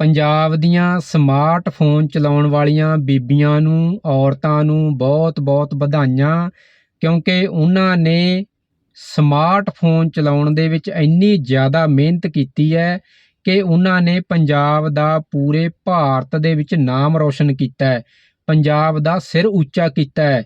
ਪੰਜਾਬ ਦੀਆਂ ਸਮਾਰਟਫੋਨ ਚਲਾਉਣ ਵਾਲੀਆਂ ਬੀਬੀਆਂ ਨੂੰ, ਔਰਤਾਂ ਨੂੰ ਬਹੁਤ-ਬਹੁਤ ਵਧਾਈਆਂ, ਕਿਉਂਕਿ ਉਹਨਾਂ ਨੇ ਸਮਾਰਟਫੋਨ ਚਲਾਉਣ ਦੇ ਵਿੱਚ ਇੰਨੀ ਜ਼ਿਆਦਾ ਮਿਹਨਤ ਕੀਤੀ ਹੈ ਕਿ ਉਹਨਾਂ ਨੇ ਪੰਜਾਬ ਦਾ ਪੂਰੇ ਭਾਰਤ ਦੇ ਵਿੱਚ ਨਾਮ ਰੌਸ਼ਨ ਕੀਤਾ ਹੈ। ਪੰਜਾਬ ਦਾ ਸਿਰ ਉੱਚਾ ਕੀਤਾ ਹੈ।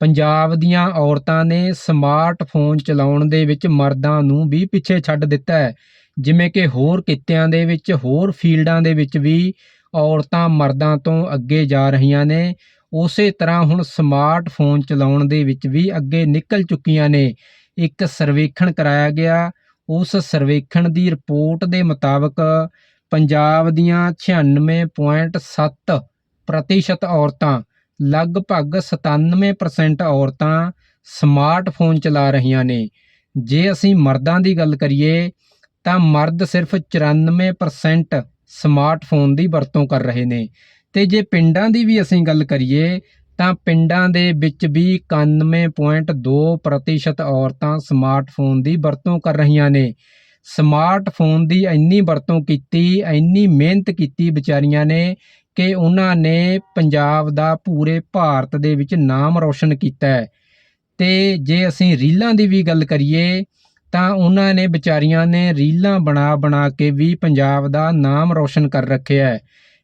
ਪੰਜਾਬ ਦੀਆਂ ਔਰਤਾਂ ਨੇ ਸਮਾਰਟਫੋਨ ਚਲਾਉਣ ਦੇ ਵਿੱਚ ਮਰਦਾਂ ਨੂੰ ਵੀ ਪਿੱਛੇ ਛੱਡ ਦਿੱਤਾ ਹੈ। ਜਿਵੇਂ ਕਿ ਹੋਰ ਕਿੱਤਿਆਂ ਦੇ ਵਿੱਚ, ਹੋਰ ਫੀਲਡਾਂ ਦੇ ਵਿੱਚ ਵੀ ਔਰਤਾਂ ਮਰਦਾਂ ਤੋਂ ਅੱਗੇ ਜਾ ਰਹੀਆਂ ਨੇ। ਉਸੇ ਤਰ੍ਹਾਂ ਹੁਣ ਸਮਾਰਟਫੋਨ ਚਲਾਉਣ ਦੇ ਵਿੱਚ ਵੀ ਅੱਗੇ ਨਿਕਲ ਚੁੱਕੀਆਂ ਨੇ। ਇੱਕ ਸਰਵੇਖਣ ਕਰਾਇਆ ਗਿਆ। ਉਸ ਸਰਵੇਖਣ ਦੀ ਰਿਪੋਰਟ ਦੇ ਮੁਤਾਬਕ ਪੰਜਾਬ ਦੀਆਂ 96.7 ਪ੍ਰਤੀਸ਼ਤ ਔਰਤਾਂ ਲਗਭਗ 97% ਔਰਤਾਂ ਸਮਾਰਟਫੋਨ ਚਲਾ ਰਹੀਆਂ ਨੇ। ਜੇ ਅਸੀਂ ਮਰਦਾਂ ਦੀ ਗੱਲ ਕਰੀਏ, ਤਾਂ ਮਰਦ ਸਿਰਫ 94% ਸਮਾਰਟਫੋਨ ਦੀ ਵਰਤੋਂ ਕਰ ਰਹੇ ਨੇ। ਤੇ ਜੇ ਪਿੰਡਾਂ ਦੀ ਵੀ ਅਸੀਂ ਗੱਲ ਕਰੀਏ, ਤਾਂ ਪਿੰਡਾਂ ਦੇ ਵਿੱਚ ਵੀ 91.2% ਔਰਤਾਂ ਸਮਾਰਟਫੋਨ ਦੀ ਵਰਤੋਂ ਕਰ ਰਹੀਆਂ ਨੇ। ਸਮਾਰਟਫੋਨ ਦੀ ਇੰਨੀ ਵਰਤੋਂ ਕੀਤੀ, ਇੰਨੀ ਮਿਹਨਤ ਕੀਤੀ ਵਿਚਾਰੀਆਂ ਨੇ ਕਿ ਉਹਨਾਂ ਨੇ ਪੰਜਾਬ ਦਾ ਪੂਰੇ ਭਾਰਤ ਦੇ ਵਿੱਚ ਨਾਮ ਰੌਸ਼ਨ ਕੀਤਾ ਹੈ। ਤੇ ਜੇ ਅਸੀਂ ਰੀਲਾਂ ਦੀ ਵੀ ਗੱਲ ਕਰੀਏ, ਤਾਂ ਉਹਨਾਂ ਨੇ ਵਿਚਾਰੀਆਂ ਨੇ ਰੀਲਾਂ ਬਣਾ ਬਣਾ ਕੇ ਵੀ ਪੰਜਾਬ ਦਾ ਨਾਮ ਰੌਸ਼ਨ ਕਰ ਰੱਖਿਆ ਹੈ।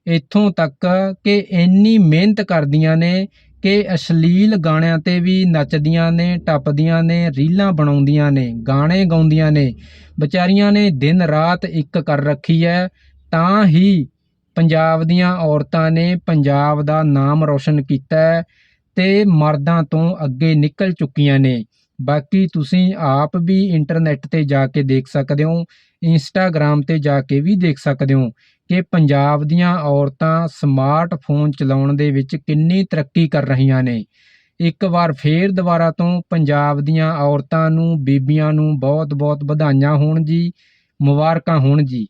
ਇੱਥੋਂ ਤੱਕ ਕਿ ਇੰਨੀ ਮਿਹਨਤ ਕਰਦੀਆਂ ਨੇ ਕਿ ਅਸ਼ਲੀਲ ਗਾਣਿਆਂ ਤੇ ਵੀ ਨੱਚਦੀਆਂ ਨੇ, ਟੱਪਦੀਆਂ ਨੇ, ਰੀਲਾਂ ਬਣਾਉਂਦੀਆਂ ਨੇ, ਗਾਣੇ ਗਾਉਂਦੀਆਂ ਨੇ। ਵਿਚਾਰੀਆਂ ਨੇ ਦਿਨ ਰਾਤ ਇੱਕ ਕਰ ਰੱਖੀ ਹੈ, ਤਾਂ ਹੀ ਪੰਜਾਬ ਦੀਆਂ ਔਰਤਾਂ ਨੇ ਪੰਜਾਬ ਦਾ ਨਾਮ ਰੌਸ਼ਨ ਕੀਤਾ ਹੈ ਤੇ ਮਰਦਾਂ ਤੋਂ ਅੱਗੇ ਨਿਕਲ ਚੁੱਕੀਆਂ ਨੇ। ਬਾਕੀ ਤੁਸੀਂ ਆਪ ਵੀ ਇੰਟਰਨੈਟ ਤੇ ਜਾ ਕੇ ਦੇਖ ਸਕਦੇ ਹੋ ਇੰਸਟਾਗ੍ਰam ਤੇ ਜਾ ਕੇ ਵੀ ਦੇਖ ਸਕਦੇ ਹੋ ਕਿ ਪੰਜਾਬ ਦੀਆਂ ਔਰਤਾਂ ਸਮਾਰਟਫੋਨ ਚਲਾਉਣ ਦੇ ਵਿੱਚ ਕਿੰਨੀ ਤਰੱਕੀ ਕਰ ਰਹੀਆਂ ਨੇ। ਇੱਕ ਵਾਰ ਫੇਰ ਦੁਬਾਰਾ ਤੋਂ ਪੰਜਾਬ ਦੀਆਂ ਔਰਤਾਂ ਨੂੰ, ਬੀਬੀਆਂ ਨੂੰ ਬਹੁਤ-ਬਹੁਤ ਵਧਾਈਆਂ ਹੋਣ ਜੀ, ਮੁਬਾਰਕਾਂ ਹੋਣ ਜੀ।